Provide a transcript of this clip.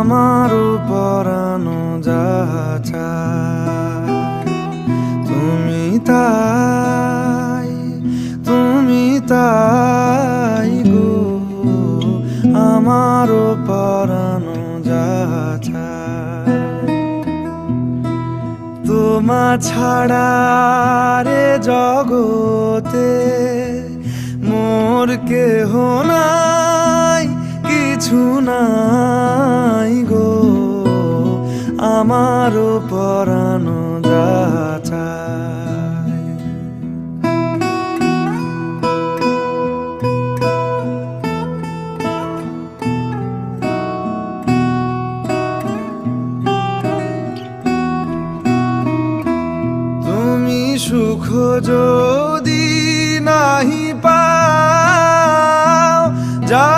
আমারও পরানো যাহা তুমি তাই তুমি তাই গো। আমারও পরানো তোমা ছাড়া রে জগতে মোর কেহ নাই, কিছু নাই। আমার পরানো তুমি সুখ যদি নাহি পা যা